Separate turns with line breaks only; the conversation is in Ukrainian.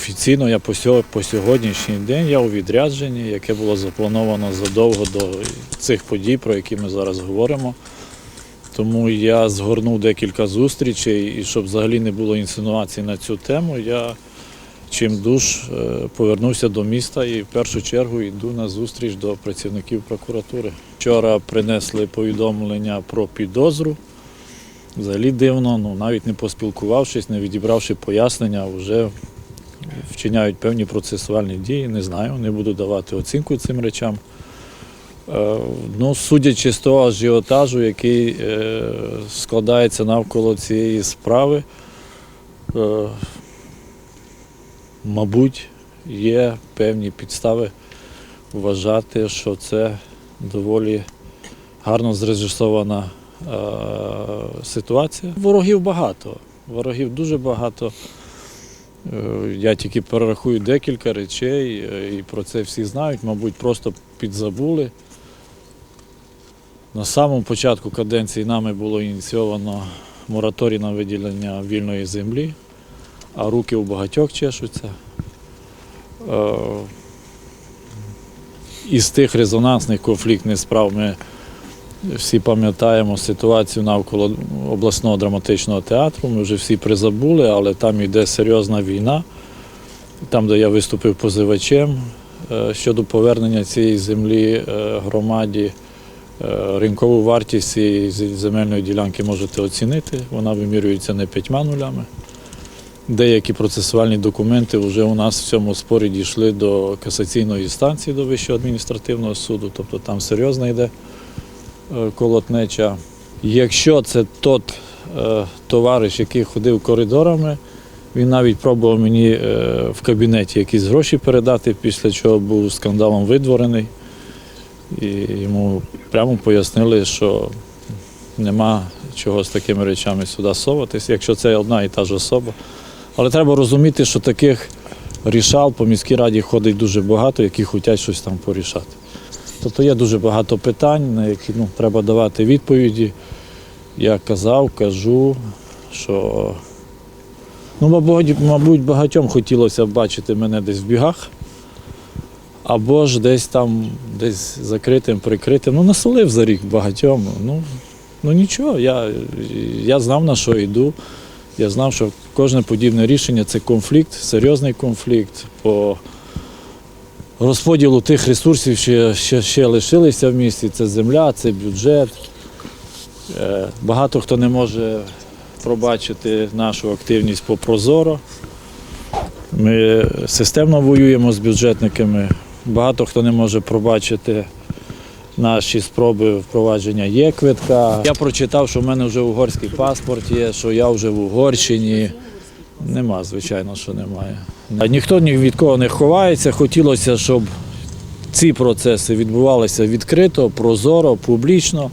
офіційно я по, сьо- по сьогоднішній день я у відрядженні, яке було заплановано задовго до цих подій, про які ми зараз говоримо. Тому я згорнув декілька зустрічей, і щоб взагалі не було інсинуацій на цю тему, я чим душ е, повернувся до міста і в першу чергу йду на зустріч до працівників прокуратури. Вчора принесли повідомлення про підозру. Взагалі дивно, ну навіть не поспілкувавшись, не відібравши пояснення, вже вчиняють певні процесуальні дії. Не знаю, не буду давати оцінку цим речам. Е, Ну, судячи з того ажіотажу, який е, складається навколо цієї справи, е, мабуть, є певні підстави вважати, що це доволі гарно зрежисована ситуація. Ворогів багато, ворогів дуже багато. Е, Я тільки перерахую декілька речей, е, і про це всі знають, мабуть, просто підзабули. На самому початку каденції нами було ініційовано мораторій на виділення вільної землі, а руки у багатьох чешуться. Е, Із тих резонансних конфліктних справ ми всі пам'ятаємо ситуацію навколо обласного драматичного театру. Ми вже всі призабули, але там йде серйозна війна. Там, де я виступив позивачем е, щодо повернення цієї землі е, громаді. Е, Ринкову вартість цієї земельної ділянки можете оцінити. Вона вимірюється не п'ятьма нулями. Деякі процесуальні документи вже у нас в цьому спорі дійшли до касаційної інстанції, до Вищого адміністративного суду, тобто там серйозно йде колотнеча. Якщо це тот е, товариш, який ходив коридорами, він навіть пробував мені е, в кабінеті якісь гроші передати, після чого був скандалом видворений. І йому прямо пояснили, що нема чого з такими речами сюди соватись, якщо це одна і та ж особа. Але треба розуміти, що таких рішал по міській раді ходить дуже багато, які хочуть щось там порішати. Тобто є дуже багато питань, на які ну, треба давати відповіді. Я казав, кажу, що ну, мабуть, багатьом хотілося бачити мене десь в бігах, або ж десь там, десь закритим, прикритим. Ну, насолив за рік багатьом. Ну, ну нічого, я, я знав, на що йду. Я знав, що кожне подібне рішення це конфлікт, серйозний конфлікт по розподілу тих ресурсів, що ще, ще лишилися в місті. Це земля, це бюджет. Е, Багато хто не може пробачити нашу активність по Прозоро. Ми системно воюємо з бюджетниками. Багато хто не може пробачити наші спроби впровадження є квитка. Я прочитав, що в мене вже угорський паспорт є, що я вже в Угорщині. Нема, звичайно, що немає. Ніхто ні від кого не ховається. Хотілося, щоб ці процеси відбувалися відкрито, прозоро, публічно.